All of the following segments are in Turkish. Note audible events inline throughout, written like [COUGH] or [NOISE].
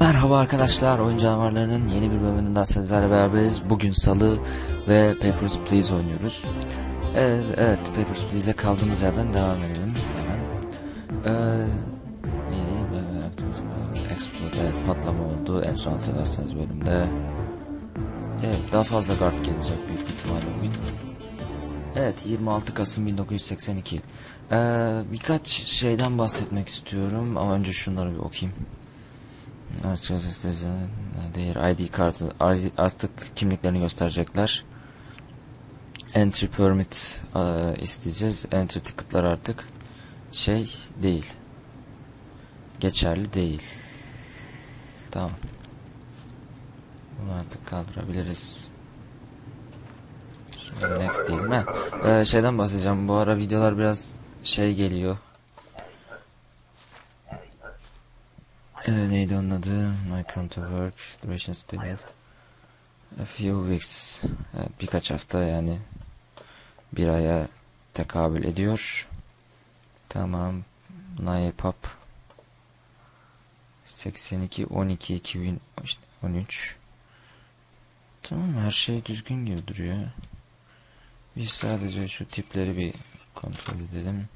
Merhaba arkadaşlar, Oyun Canavarları'nın yeni bir bölümünden daha sizlerle beraberiz. Bugün Salı ve Papers, Please oynuyoruz. Evet, evet Papers, Please'e kaldığımız yerden devam edelim hemen. Ee, neydi? Ee, Explode, evet, patlama oldu. En son hatırlarsanız bölümde. Evet, daha fazla guard gelecek büyük ihtimalle bugün. Evet, 26 Kasım 1982. Ee, birkaç şeyden bahsetmek istiyorum ama önce şunları bir okuyayım. Değer ID kartı artık kimliklerini gösterecekler. Entry permit e, isteyeceğiz. Entry ticket'lar artık şey değil. Geçerli değil. Tamam. Bunu artık kaldırabiliriz. Next değil mi? Ee, şeyden bahsedeceğim. Bu ara videolar biraz şey geliyor. Ee, neydi onun adı? My come to work. Duration still a few weeks. Evet, birkaç hafta yani bir aya tekabül ediyor. Tamam. Naye Pap 82 12 2013 Tamam her şey düzgün gibi duruyor. Biz sadece şu tipleri bir kontrol edelim.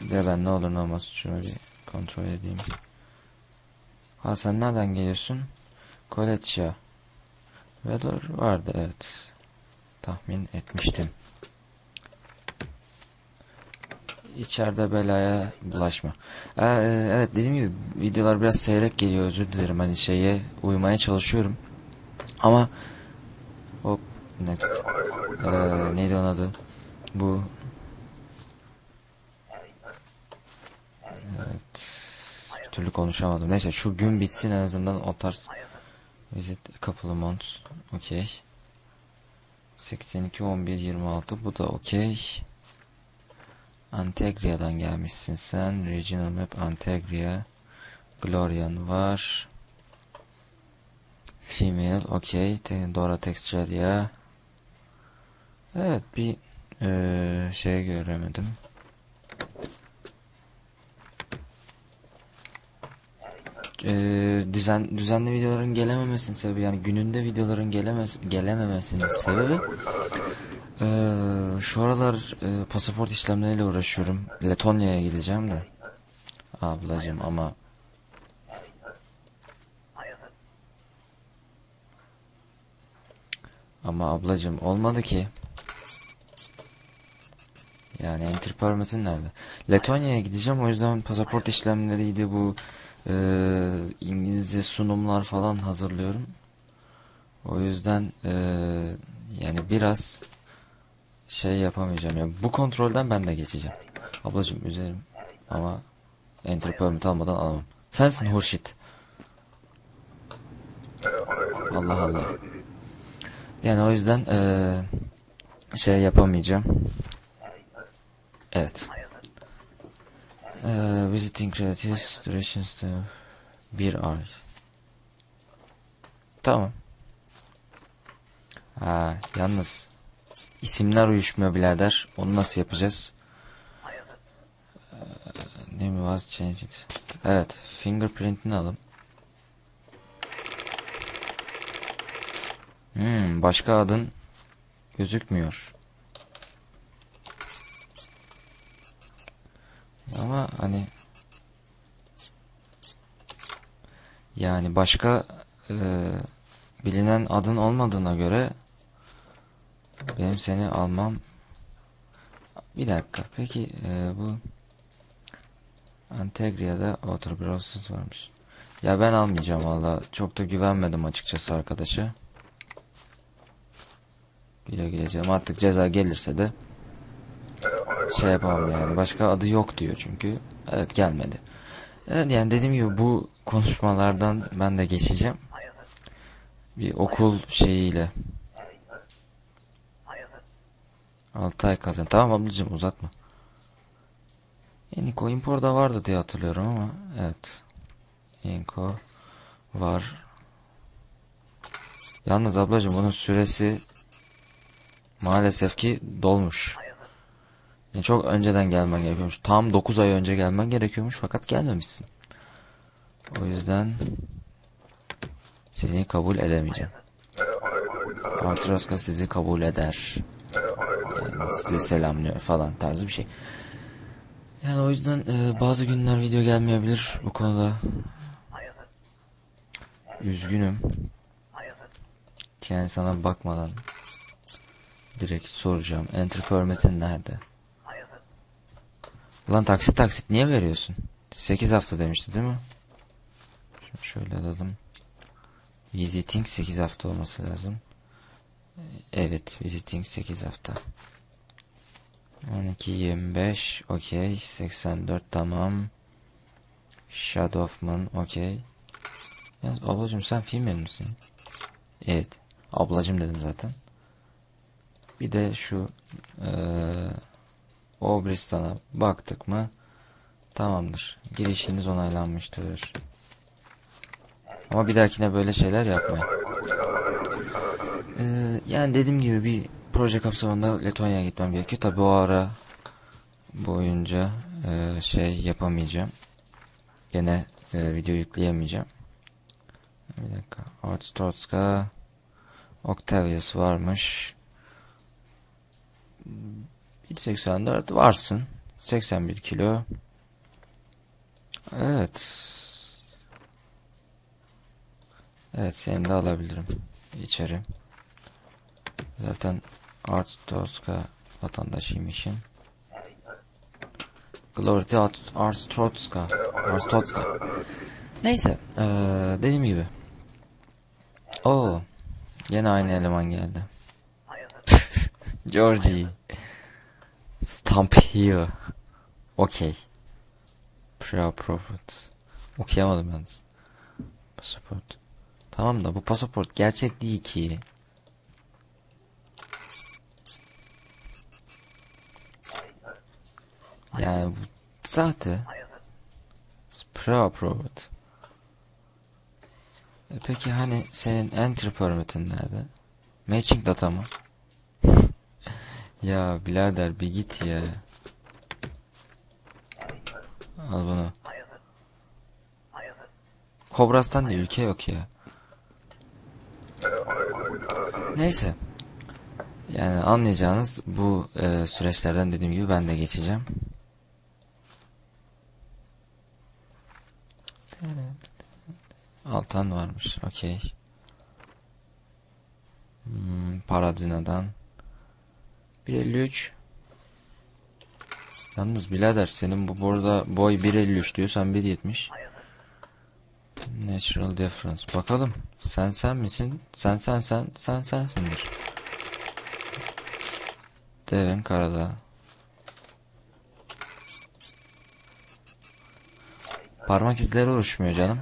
Bir de ben ne olur ne olmaz şunu bir kontrol edeyim. Ha sen nereden geliyorsun? Koletçia. Weather vardı evet. Tahmin etmiştim. İçeride belaya bulaşma. Ee, evet dediğim gibi videolar biraz seyrek geliyor özür dilerim. Hani şeye uymaya çalışıyorum. Ama hop next. Ee, neydi onun adı? Bu Evet. Bir türlü konuşamadım. Neyse şu gün bitsin en azından o tarz. Visit a couple of months. Okey. 82 11 26 bu da okey. Antegria'dan gelmişsin sen. Regional Map Antegria. Glorian var. Female okey. Dora Texturia. Evet bir ee, şey göremedim. E, düzen düzenli videoların gelememesinin sebebi yani gününde videoların gelemez gelememesinin sebebi e, şu aralar e, pasaport işlemleriyle uğraşıyorum. Letonya'ya gideceğim de. Ablacım ama ama ablacım olmadı ki. Yani enter permit'in nerede? Letonya'ya gideceğim o yüzden pasaport işlemleriydi bu e, İngilizce sunumlar falan hazırlıyorum. O yüzden e, yani biraz şey yapamayacağım. Yani bu kontrolden ben de geçeceğim. Ablacım üzerim ama enter permit almadan alamam. Sensin Hurşit. Allah Allah. Yani o yüzden e, şey yapamayacağım. Evet. Uh, visiting credits durations to bir ay. Tamam. Ha, yalnız isimler uyuşmuyor birader. Onu nasıl yapacağız? Ne mi was changed? Evet, fingerprint'ini alın. Hmm, başka adın gözükmüyor. Ama hani yani başka e, bilinen adın olmadığına göre benim seni almam bir dakika peki e, bu Antegria'da Autobrossus varmış. Ya ben almayacağım valla. Çok da güvenmedim açıkçası arkadaşa. Güle güleceğim. Artık ceza gelirse de şey yapamam yani. Başka adı yok diyor çünkü. Evet gelmedi. Evet yani dediğim gibi bu konuşmalardan ben de geçeceğim. Bir okul şeyiyle. 6 ay kazan. Tamam ablacığım uzatma. Eniko Impor'da vardı diye hatırlıyorum ama evet. Eniko var. Yalnız ablacığım bunun süresi maalesef ki dolmuş. Çok önceden gelmen gerekiyormuş. Tam 9 ay önce gelmen gerekiyormuş fakat gelmemişsin. O yüzden seni kabul edemeyeceğim. Artroska sizi kabul eder. Yani size selamlıyor falan tarzı bir şey. Yani o yüzden e, bazı günler video gelmeyebilir bu konuda. Üzgünüm. Yani sana bakmadan direkt soracağım. Enter permit'in nerede? Ulan taksit taksit niye veriyorsun? 8 hafta demişti değil mi? Şimdi şöyle alalım. Visiting 8 hafta olması lazım. Evet, visiting 8 hafta. 12 25 okey 84 tamam. Shadowman okey. Yalnız ablacım sen female misin? Evet. Ablacım dedim zaten. Bir de şu eee Obristan'a baktık mı tamamdır. Girişiniz onaylanmıştır. Ama bir dahakine böyle şeyler yapmayın. Ee, yani dediğim gibi bir proje kapsamında Letonya'ya gitmem gerekiyor. Tabi o ara boyunca e, şey yapamayacağım. Gene e, video yükleyemeyeceğim. Bir dakika. Artstrotska Octavius varmış. 1.84 varsın. 81 kilo. Evet. Evet seni de alabilirim. içeri. Zaten Arstotzka vatandaşıymışsın. Glory to Arstotzka. Arstotzka. Neyse. Ee, dediğim gibi. Oo. Yine aynı eleman geldi. [LAUGHS] Georgie. Stamp here. Okey. Prayer Prophet. Okuyamadım yalnız. Pasaport. Tamam da bu pasaport gerçek değil ki. Yani bu zaten Prayer Prophet. E peki hani senin entry permit'in nerede? Matching data mı? Ya birader bir git ya. Al bunu. Kobras'tan da ülke yok ya. Neyse. Yani anlayacağınız bu e, süreçlerden dediğim gibi ben de geçeceğim. Altan varmış. Okey. Hmm, Paradina'dan. 1.53 Yalnız birader senin bu burada boy 1.53 diyor sen 1.70 Natural difference. Bakalım. Sen sen misin? Sen sen sen sen sensindir. Devin Karadağ. Parmak izleri oluşmuyor canım.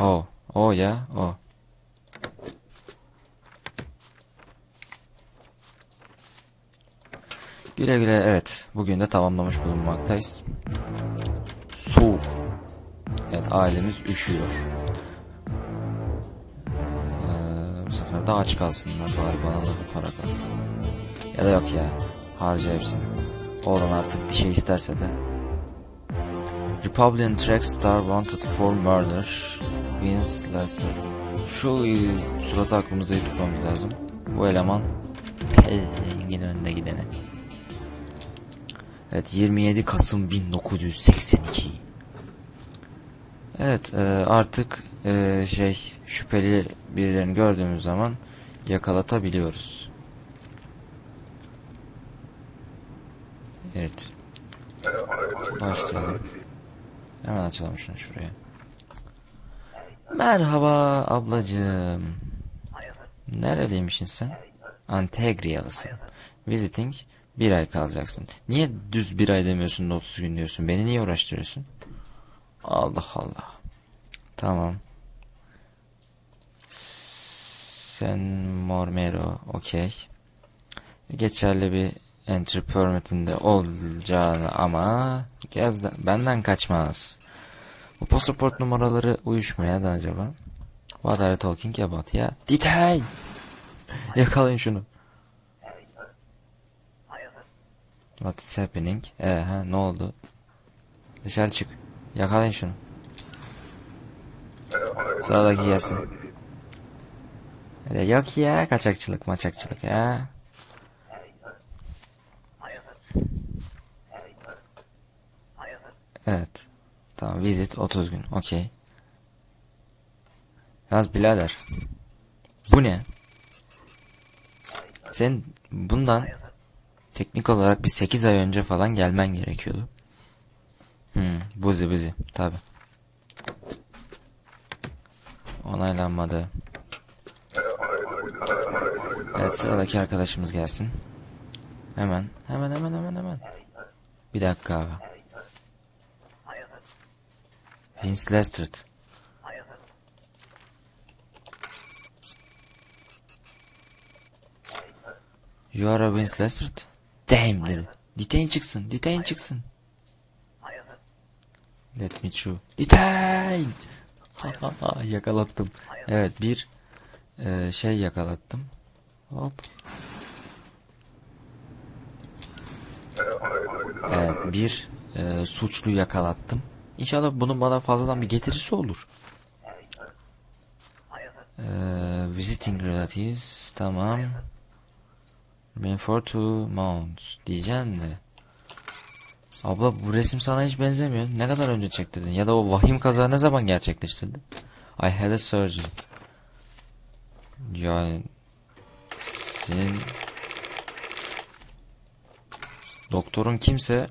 O. O ya. O. Güle güle evet. Bugün de tamamlamış bulunmaktayız. Soğuk. Evet ailemiz üşüyor. Ee, bu sefer de aç kalsınlar bari bana da para kalsın. Ya da yok ya harca hepsini. Oğlan artık bir şey isterse de. Republican track star wanted for murder. Vince Lester. Şu suratı aklımızda tutmamız lazım. Bu eleman yine önde gidene. Evet 27 Kasım 1982. Evet e, artık e, şey şüpheli birilerini gördüğümüz zaman yakalatabiliyoruz. Evet. Başlayalım. Hemen açalım şunu şuraya. Merhaba ablacığım. Nereliymişsin sen? Antegriyalısın. Visiting bir ay kalacaksın. Niye düz bir ay demiyorsun da 30 gün diyorsun? Beni niye uğraştırıyorsun? Allah Allah. Tamam. Sen Mormero okey. Geçerli bir entry permit'inde olacağını ama gezden, benden kaçmaz. Bu pasaport numaraları uyuşmuyor neden acaba? What are you talking about ya? Detain! [LAUGHS] Yakalayın şunu. What is happening? Ee, ha, ne oldu? Dışarı çık. Yakalayın şunu. Sıradaki gelsin. Öyle yok ya kaçakçılık maçakçılık ya. Evet. Tamam visit 30 gün. Okey. Yalnız birader. Bu ne? Sen bundan teknik olarak bir 8 ay önce falan gelmen gerekiyordu. Hmm, buzi buzi. Tabi. Onaylanmadı. Evet sıradaki arkadaşımız gelsin. Hemen. Hemen hemen hemen hemen. Bir dakika. Vince Lesterd. You are a Vince Lesterd? Damn dedi. Detain çıksın. Detain çıksın. Let me through. Detain! Ha, ha, ha, yakalattım. Evet bir e, şey yakalattım. Hop. Evet bir e, suçlu yakalattım. İnşallah bunun bana fazladan bir getirisi olur. E, visiting relatives tamam. Remain for two months diyeceğim de. Abla bu resim sana hiç benzemiyor. Ne kadar önce çektirdin? Ya da o vahim kaza ne zaman gerçekleştirdin? I had a surgery. Yani senin doktorun kimse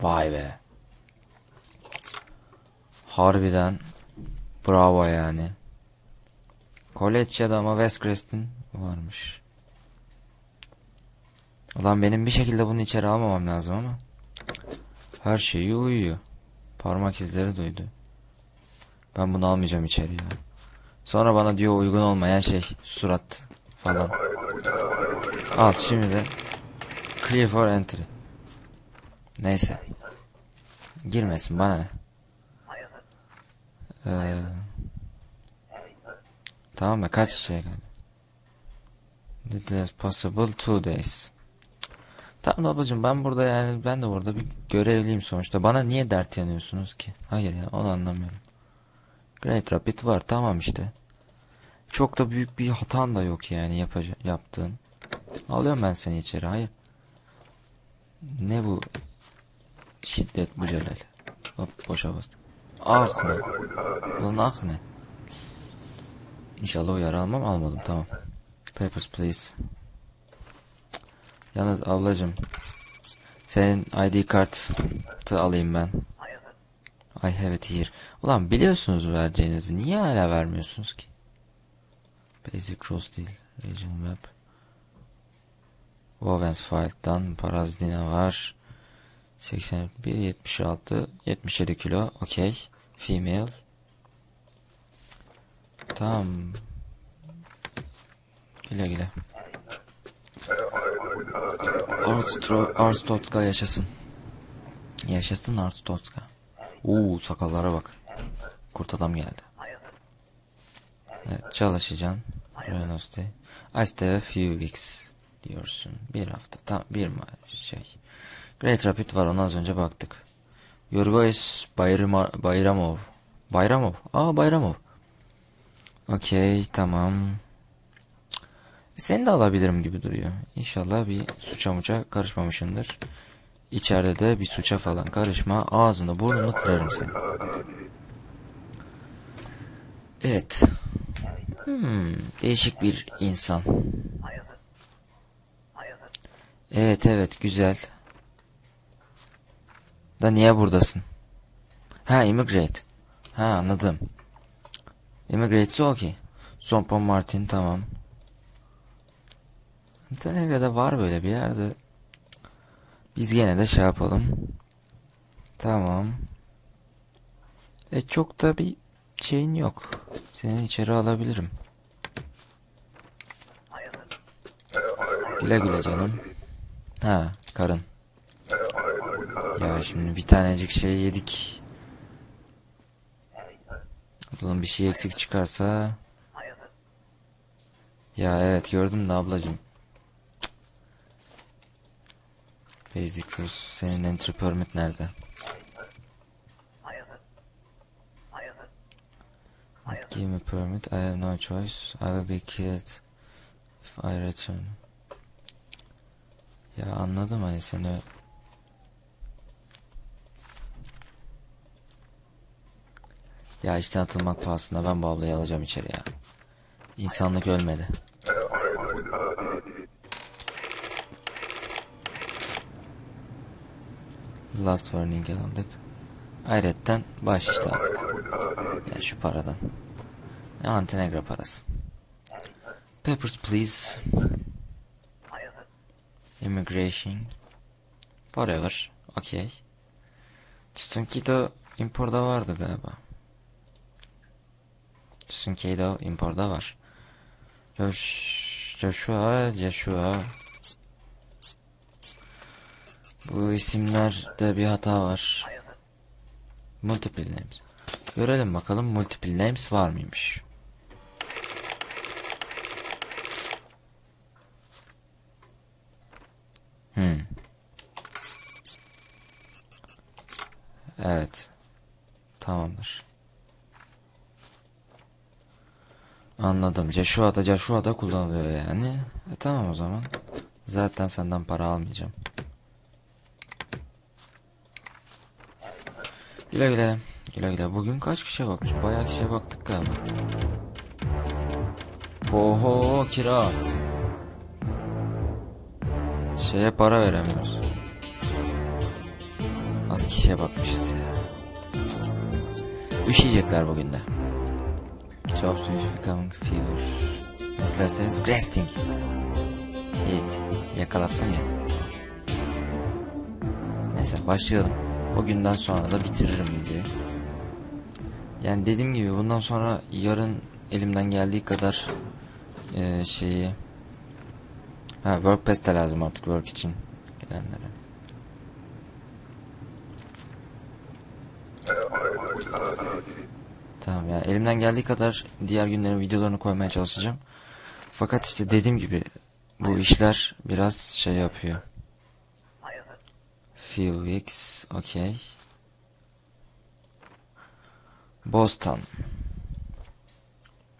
vay be. Harbiden bravo yani. College ya da ama varmış. Ulan benim bir şekilde bunu içeri almamam lazım ama. Her şeyi uyuyor. Parmak izleri duydu. Ben bunu almayacağım içeri ya. Sonra bana diyor uygun olmayan şey surat falan. Al şimdi de clear for entry. Neyse. Girmesin bana ne. Ee, tamam da kaç şey geldi? Little as possible two days. Tamam ablacığım ben burada yani ben de burada bir görevliyim sonuçta. Bana niye dert yanıyorsunuz ki? Hayır ya onu anlamıyorum. Great Rapid var tamam işte. Çok da büyük bir hatan da yok yani yapaca yaptığın. Alıyorum ben seni içeri hayır. Ne bu şiddet bu celal. Hop boşa bastım. Ah ne? Ulan ah ne? İnşallah uyarı almam almadım tamam. Papers please. Yalnız ablacım senin ID kartı alayım ben. I have it here. Ulan biliyorsunuz vereceğinizi. Niye hala vermiyorsunuz ki? Basic cross değil. Regional map. Wovens file'dan Parazdine var. 81, 76, 77 kilo. Okey. Female. Tamam. Güle güle. Arstro, Arstotska yaşasın. Yaşasın Arstotska. Uuu sakallara bak. Kurt adam geldi. Evet çalışacaksın. Renos'te. I stay a few weeks diyorsun. Bir hafta. Tam bir ma şey. Great Rapid var ona az önce baktık. Yorgois Bayram Bayramov. Bayramov. Aa Bayramov. Okey tamam. Seni de alabilirim gibi duruyor. İnşallah bir suça muça karışmamışındır. İçeride de bir suça falan karışma. Ağzını burnunu kırarım seni. Evet. Hmm, değişik bir insan. Evet evet güzel. Da niye buradasın? Ha immigrate. Ha anladım. Immigrate'si okey. Sompon Martin tamam. Montenegro'da var böyle bir yerde. Biz gene de şey yapalım. Tamam. E çok da bir şeyin yok. Seni içeri alabilirim. Güle güle canım. Ha karın. Ya şimdi bir tanecik şey yedik. Ablam bir şey eksik çıkarsa. Ya evet gördüm de ablacım. Basic Cruise. Senin entry permit nerede? Give me permit. I have no choice. I will be killed if I return. Ya anladım hani seni Ya işten atılmak pahasına ben bu ablayı alacağım içeri ya. İnsanlık ölmedi. Last warning aldık. Hayretten baş işte aldık. Ya şu paradan. Ne Montenegro parası. Papers please. Immigration. Forever. Okay. Tsunkido imporda vardı galiba. Tsunkido imporda var. Josh, Joshua, Joshua. Bu isimlerde bir hata var. Multiple names. Görelim bakalım multiple names var mıymış? Hmm. Evet. Tamamdır. Anladım. Joshua'da Joshua'da kullanılıyor yani. E tamam o zaman. Zaten senden para almayacağım. Güle güle. Güle güle. Bugün kaç kişiye bakmış? Bayağı kişiye baktık galiba. Oho kira arttı. Şeye para veremiyoruz. Az kişiye bakmışız ya. Üşüyecekler bugün de. Job switch becoming fever. Nasıl derseniz resting. Evet. Yakalattım ya. Neyse başlayalım. Bugünden sonra da bitiririm videoyu. Yani dediğim gibi bundan sonra yarın elimden geldiği kadar e, şeyi ha work pass de lazım artık work için gelenlere. Tamam ya elimden geldiği kadar diğer günlerin videolarını koymaya çalışacağım. Fakat işte dediğim gibi bu işler biraz şey yapıyor. Few weeks, okay. Boston.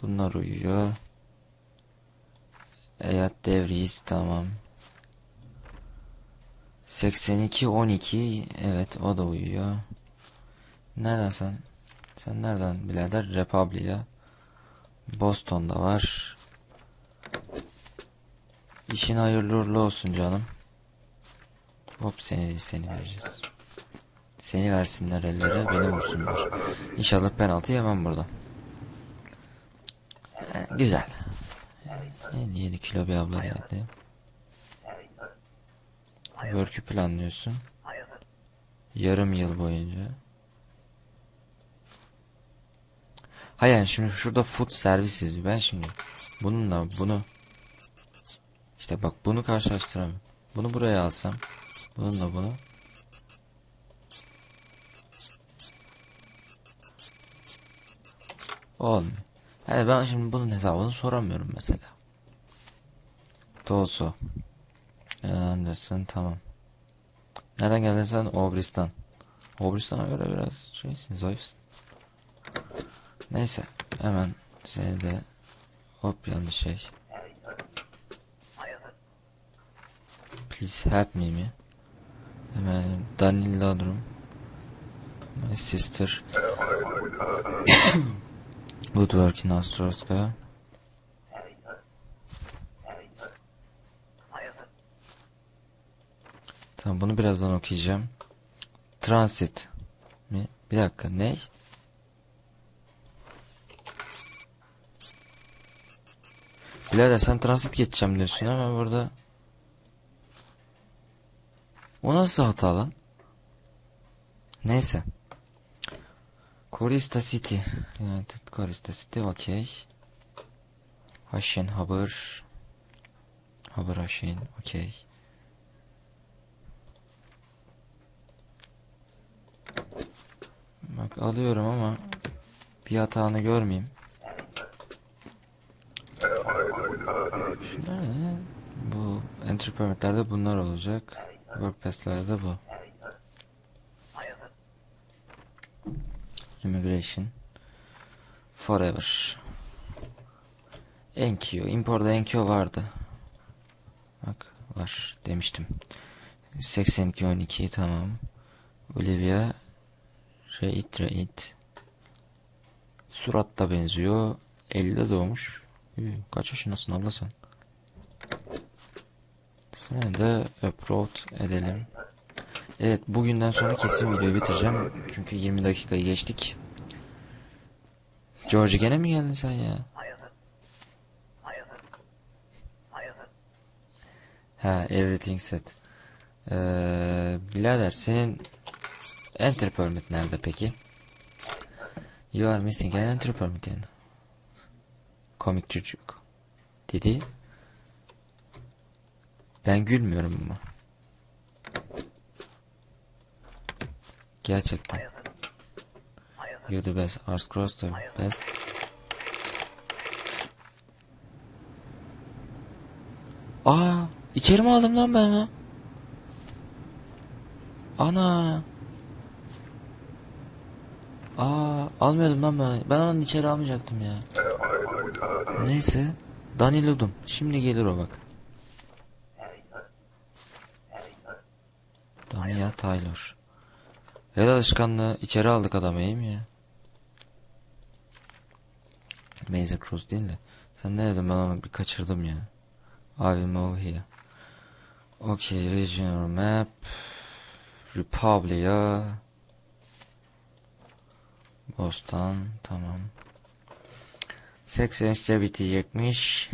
Bunlar uyuyor. Eyat devriyiz tamam. 82 12 evet o da uyuyor. Nereden sen? Sen nereden birader? Republia. Boston'da var. İşin hayırlı uğurlu olsun canım. Hop seni seni vereceğiz. Seni versinler ellere beni vursunlar. İnşallah penaltı yemem burada. Ee, güzel. 57 kilo bir abla geldi. Work'ü planlıyorsun. Yarım yıl boyunca. Hayır şimdi şurada food servis yazıyor. Ben şimdi bununla bunu işte bak bunu karşılaştıramıyorum. Bunu buraya alsam bununla bunu olmuyor. Yani ben şimdi bunun hesabını soramıyorum mesela. Toso. Anderson tamam. Nereden geldin sen? Obristan. Obristan'a göre biraz şeysin, zayıfsın. Neyse hemen seni de hop yanlış şey. Please help me mi? Hemen Daniel Ladrum. My sister. [COUGHS] Woodwork in Ostroska. Tamam bunu birazdan okuyacağım. Transit mi? Bir dakika ne? Birader sen transit geçeceğim diyorsun ama burada O nasıl hata lan? Neyse. Korista City. United Korista City okey. Haşin Haber. Haber Haşin okey. Bak alıyorum ama bir hatanı görmeyeyim. Şunlar ne? Bu entry permitlerde bunlar olacak. Work passlerde bu. Immigration. Forever. Enkyo. Import'da Enkyo vardı. Bak var demiştim. 82 12 tamam. Olivia Reit Reit. Surat da benziyor. 50'de doğmuş. Kaç yaşındasın abla sen? Seni de upload edelim. Evet bugünden sonra kesin videoyu bitireceğim. Çünkü 20 dakikayı geçtik. George gene mi geldin sen ya? Ha everything set. Ee, birader senin enter permit nerede peki? You are missing an enter permit. Komik çocuk. Dedi. Ben gülmüyorum ama. Gerçekten. You the best. Ars cross the best. Aa, içeri mi aldım lan ben onu? Ana. Aa, almıyordum lan ben. Ben onu içeri almayacaktım ya. Neyse. Dani Ludum. Şimdi gelir o bak. Damia Taylor. El alışkanlığı içeri aldık adamı iyi mi ya? Mazer Cruz değil de. Sen ne dedin ben onu bir kaçırdım ya. I will move here. Okay, regional map. Republia. Boston, tamam. 83'te bitecekmiş.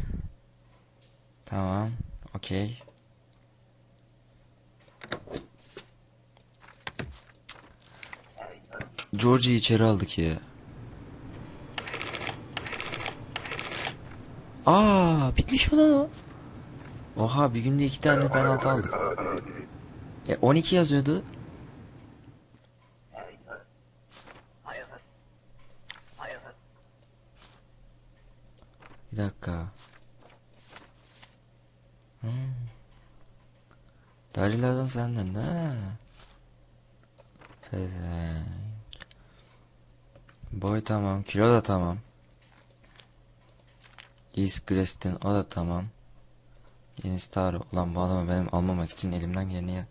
Tamam, okey. George'yi içeri aldık ya. Aa, bitmiş mi lan o? Oha bir günde iki tane penaltı aldık. E 12 yazıyordu. Bir dakika. Hmm. Daril adam senden ne? Pezevenk. Boy tamam. Kilo da tamam. East Grestin o da tamam. Yeni Star ulan bu adamı benim almamak için elimden geleni ya.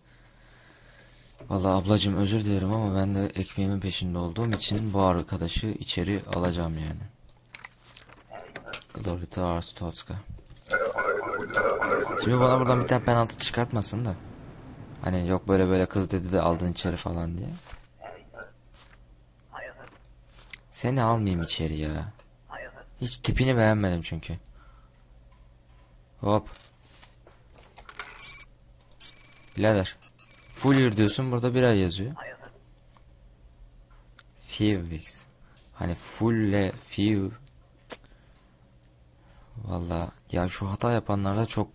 Vallahi ablacım özür dilerim ama ben de ekmeğimin peşinde olduğum için bu arkadaşı içeri alacağım yani. Glory to Ars Totska. Şimdi bana buradan bir tane penaltı çıkartmasın da. Hani yok böyle böyle kız dedi de aldın içeri falan diye. Seni almayayım içeri ya. Hiç tipini beğenmedim çünkü. Hop. Birader. Full year diyorsun burada bir ay yazıyor. Few weeks. Hani full few. Valla ya şu hata yapanlarda çok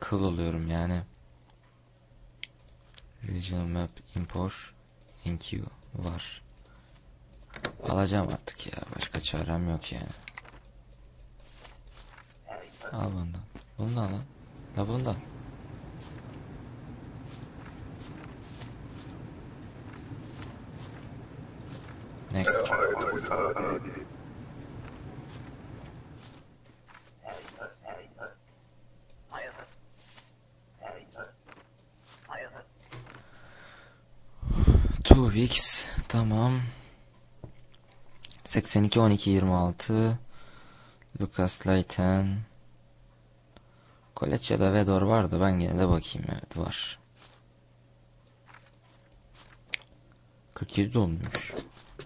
kıl oluyorum yani. Regional map import enqueue var. Alacağım artık ya. Başka çarem yok yani. Al bundan. Bundan lan. La bundan. Next. Two weeks. Tamam. 82 12 26 Lucas Layton Koleçya'da Vedor vardı ben gene de bakayım evet var. 47 doğumluymuş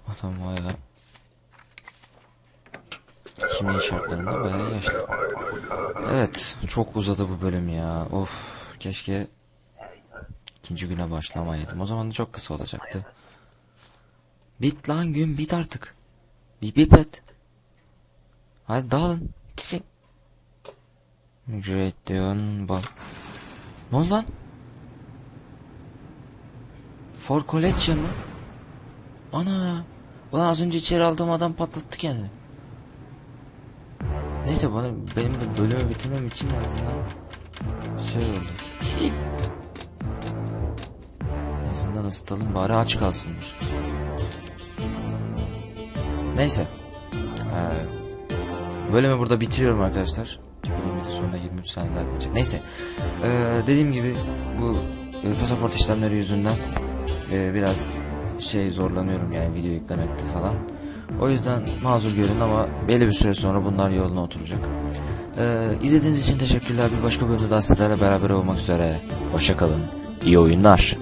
Adam baya Kimliğin şartlarında baya yaşlı. Evet çok uzadı bu bölüm ya. Of keşke ikinci güne başlamayaydım o zaman da çok kısa olacaktı. Bit lan gün bit artık bir bip et. Hadi dağılın. Tişin. Great diyorsun. Bak. Ne oldu lan? For Collection mı? Ana. Ulan az önce içeri aldığım adam patlattı kendini. Neyse bana benim de bölümü bitirmem için en azından şey oldu. En azından ısıtalım bari aç kalsınlar. Neyse. Ee, bölümü burada bitiriyorum arkadaşlar. De sonunda 23 saniye daha kalacak. Neyse. Ee, dediğim gibi bu e, pasaport işlemleri yüzünden e, biraz şey zorlanıyorum yani video yüklemekte falan. O yüzden mazur görün ama belli bir süre sonra bunlar yoluna oturacak. Ee, izlediğiniz için teşekkürler. Bir başka bölümde daha sizlerle beraber olmak üzere. Hoşçakalın. İyi oyunlar.